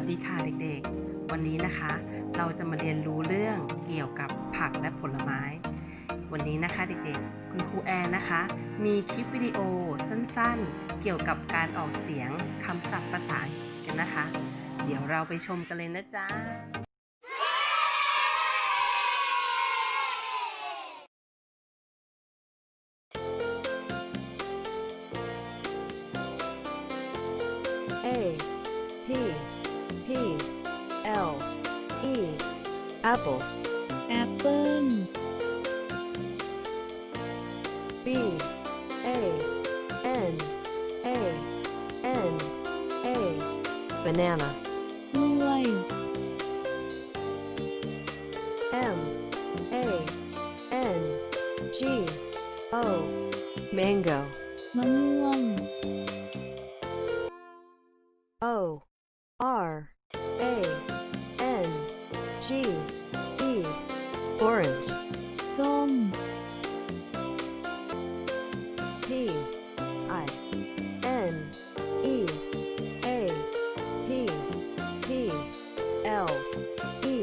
วัสดีค่ะเด็กๆ วันนี้นะคะ เราจะมาเรียนรู้เรื่องเกี่ยวกับผักและผลไม้ วันนี้นะคะเด็กๆ คุณครูแอนนะคะ มีคลิปวิดีโอสั้นๆ เกี่ยวกับการออกเสียงคำศัพท์ภาษาอังกฤษกันนะคะ เดี๋ยวเราไปชมกันเลยนะจ๊ะ apple แอปเปิ้ล B A N A N A banana กล้วย M A N G O mango มะม่วง O R A N G E orange ส้ม P I N E A P P L E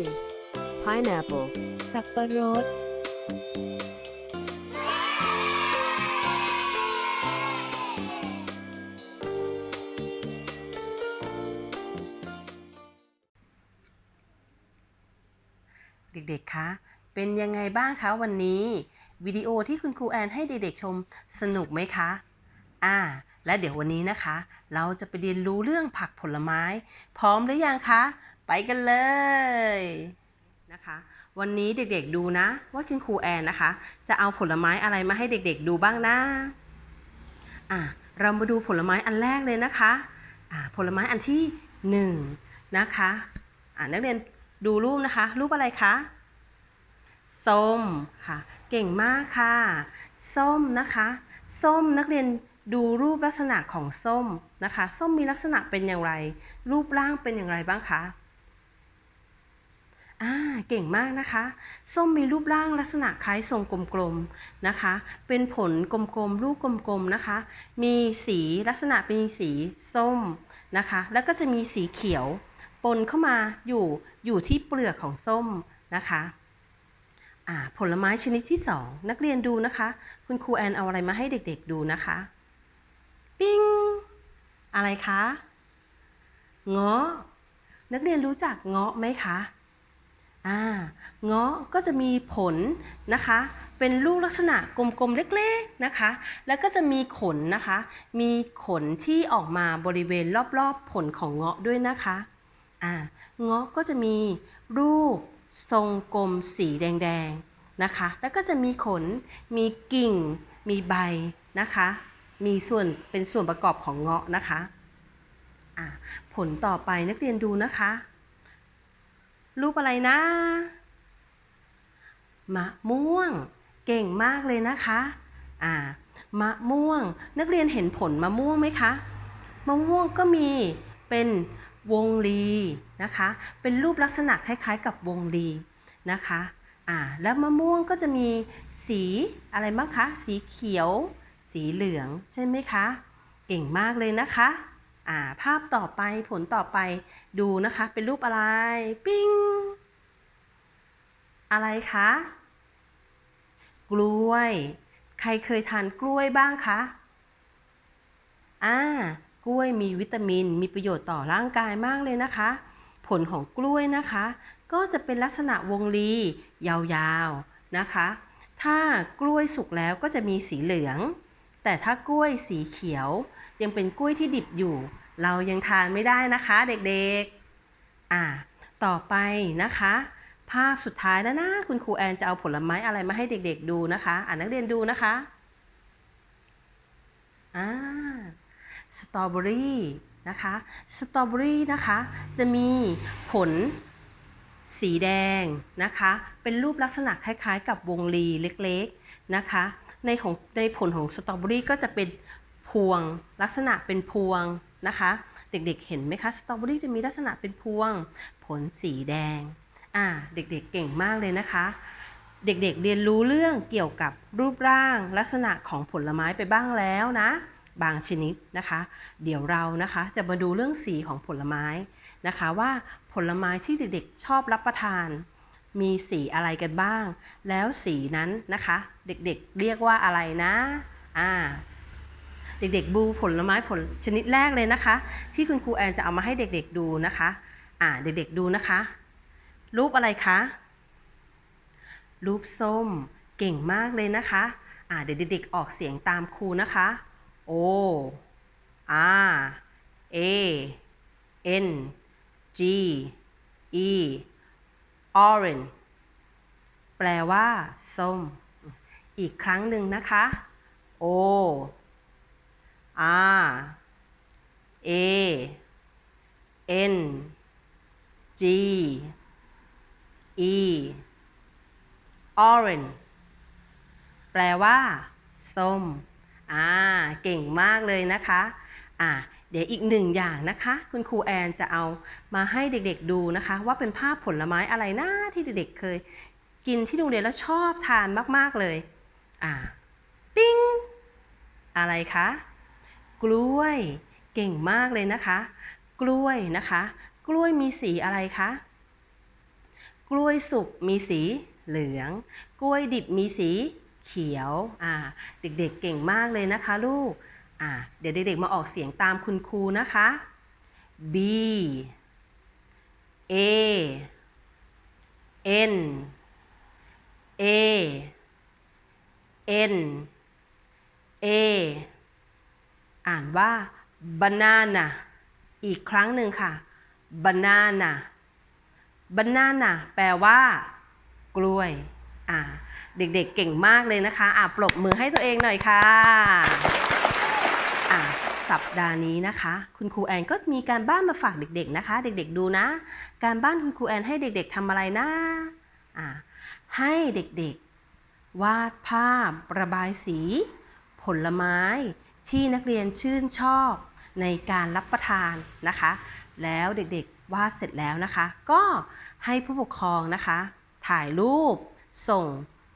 pineapple สับปะรด เด็กๆ คะ เป็นยังไงบ้างคะวันนี้ วิดีโอที่คุณครูแอนให้เด็กๆชมสนุกไหมคะ อ่า และเดี๋ยววันนี้นะคะ เราจะไปเรียนรู้เรื่องผักผลไม้ พร้อมหรือยังคะ ไปกันเลยนะคะ วันนี้เด็กๆดูนะ ว่าคุณครูแอนนะคะ จะเอาผลไม้อะไรมาให้เด็กๆดูบ้างนะ อ่าเรามาดูผลไม้อันแรกเลยนะคะ อ่าผลไม้อันที่หนึ่งนะคะ อ่านักเรียนดูรูปนะคะ รูปอะไรคะ ส้มค่ะ เก่งมากค่ะ ส้มนะคะ ส้มนักเรียนดูรูปลักษณะของส้มนะคะ ส้มมีลักษณะเป็นอย่างไร รูปร่างเป็นอย่างไรบ้างคะอ่าเก่งมากนะคะ ส้มมีรูปร่างลักษณะคล้ายทรงกลมๆนะคะ เป็นผลกลมๆลูกกลมๆนะคะ มีสีลักษณะเป็นสีส้มนะคะ แล้วก็จะมีสีเขียวปนเข้ามาอยู่อยู่ที่เปลือกของส้มนะคะ ผลไม้ชนิดที่สองนักเรียนดูนะคะ คุณครูแอนเอาอะไรมาให้เด็กๆดูนะคะ ปิ้ง อะไรคะเงาะนักเรียนรู้จักเงาะไหมคะอ่าเงาะก็จะมีผลนะคะ เป็นลูกลักษณะกลมๆเล็กๆนะคะ แล้วก็จะมีขนนะคะ มีขนที่ออกมาบริเวณรอบๆผลของเงาะด้วยนะคะอ่าเงาะก็จะมีรูป ทรงกลมสีแดงๆนะคะ แล้วก็จะมีขน มีกิ่ง มีใบนะคะ มีส่วนเป็นส่วนประกอบของเงาะนะคะผลต่อไปนักเรียนดูนะคะ รูปอะไรนะมะม่วง เก่งมากเลยนะคะอ่ามะม่วง นักเรียนเห็นผลมะม่วงไหมคะ มะม่วงก็มีเป็น วงรีนะคะ เป็นรูปลักษณะคล้ายๆ กับวงรีนะคะอ่าแล้วมะม่วงก็จะมีสีอะไรบ้างคะ สีเขียว สีเหลืองใช่ไหมคะ เก่งมากเลยนะคะอ่าภาพต่อไปผลต่อไปดูนะคะ เป็นรูปอะไร ปิ้ง อะไรคะ กล้วย ใครเคยทานกล้วยบ้างคะอ่า กล้วยมีวิตามิน มีประโยชน์ต่อร่างกายมากเลยนะคะ ผลของกล้วยนะคะ ก็จะเป็นลักษณะวงรี ยาวๆนะคะ ถ้ากล้วยสุกแล้วก็จะมีสีเหลือง แต่ถ้ากล้วยสีเขียว ยังเป็นกล้วยที่ดิบอยู่ เรายังทานไม่ได้นะคะเด็กๆ อ่าต่อไปนะคะ ภาพสุดท้ายแล้วนะคุณครูแอนจะเอาผลไม้อะไรมาให้เด็กๆดูนะคะ อ่านนักเรียนดูนะคะอ่า สตรอเบอรี่นะคะ สตรอเบอรี่นะคะจะมีผลสีแดงนะคะ เป็นรูปลักษณะคล้ายๆ กับวงรีเล็กๆนะคะ ในของในผลของสตรอเบอรี่ก็จะเป็นพวงลักษณะเป็นพวงนะคะ เด็กๆเห็นไหมคะ สตรอเบอรี่จะมีลักษณะเป็นพวง ผลสีแดง อ่า เด็กๆเก่งมากเลยนะคะ เด็กๆเรียนรู้เรื่องเกี่ยวกับรูปร่างลักษณะของผลไม้ไปบ้างแล้วนะ บางชนิดนะคะ เดี๋ยวเรานะคะจะมาดูเรื่องสีของผลไม้นะคะ ว่าผลไม้ที่เด็กๆชอบรับประทาน มีสีอะไรกันบ้าง แล้วสีนั้นนะคะ เด็กๆเรียกว่าอะไรนะอ่าเด็กๆดูผลไม้ผลชนิดแรกเลยนะคะ ที่คุณครูแอนจะเอามาให้เด็กๆดูนะคะอ่าเด็กๆดูนะคะ รูปอะไรคะรูปส้มเก่งมากเลยนะคะอ่าเดี๋ยวเด็กๆออกเสียงตามครูนะคะ O R A N G E orange แปลว่าส้ม อีกครั้งหนึ่งนะคะ O R A N G E orange แปลว่า ส้ม อ่าเก่งมากเลยนะคะอ่าเดี๋ยวอีกหนึ่งอย่างนะคะ คุณครูแอนจะเอามาให้เด็กๆดูนะคะ ว่าเป็นภาพผลไม้อะไรนะที่เด็กๆเคย กินที่โรงเรียนแล้วชอบทานมากๆเลยอ่าปิ้งอะไรคะกล้วยเก่งมากเลยนะคะ กล้วยนะคะ กล้วยมีสีอะไรคะกล้วยสุกมีสีเหลือง กล้วยดิบมีสี เขียวอ่าเด็กๆเก่งมากเลยนะคะลูกอ่าเดี๋ยวเด็กๆมาออกเสียงตามคุณครูนะคะ B A N A N A อ่านว่า banana อีกครั้งหนึ่งค่ะ banana banana แปลว่า กล้วย อ่า เด็กๆเก่งมากเลยนะคะอ่าปรบมือให้ตัวเองหน่อยค่ะอ่าสัปดาห์นี้นะคะ คุณครูแอนก็มีการบ้านมาฝากเด็กๆนะคะ เด็กๆดูนะ การบ้านคุณครูแอนให้เด็กๆทำอะไรนะอ่าให้เด็กๆ วาดภาพระบายสี ผลไม้ที่นักเรียนชื่นชอบในการรับประทานนะคะ แล้วเด็กๆวาดเสร็จแล้วนะคะ ก็ให้ผู้ปกครองนะคะ ถ่ายรูปส่ง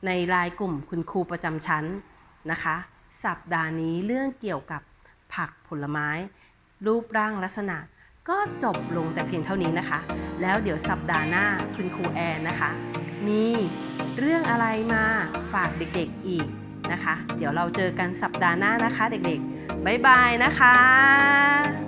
ในไลน์กลุ่มคุณครูประจำชั้นนะคะ สัปดาห์นี้เรื่องเกี่ยวกับผักผลไม้ รูปร่างลักษณะ ก็จบลงแต่เพียงเท่านี้นะคะ แล้วเดี๋ยวสัปดาห์หน้าคุณครูแอนนะคะ มีเรื่องอะไรมาฝากเด็กๆอีกนะคะ เดี๋ยวเราเจอกันสัปดาห์หน้านะคะ เด็กๆบ๊ายบายนะคะ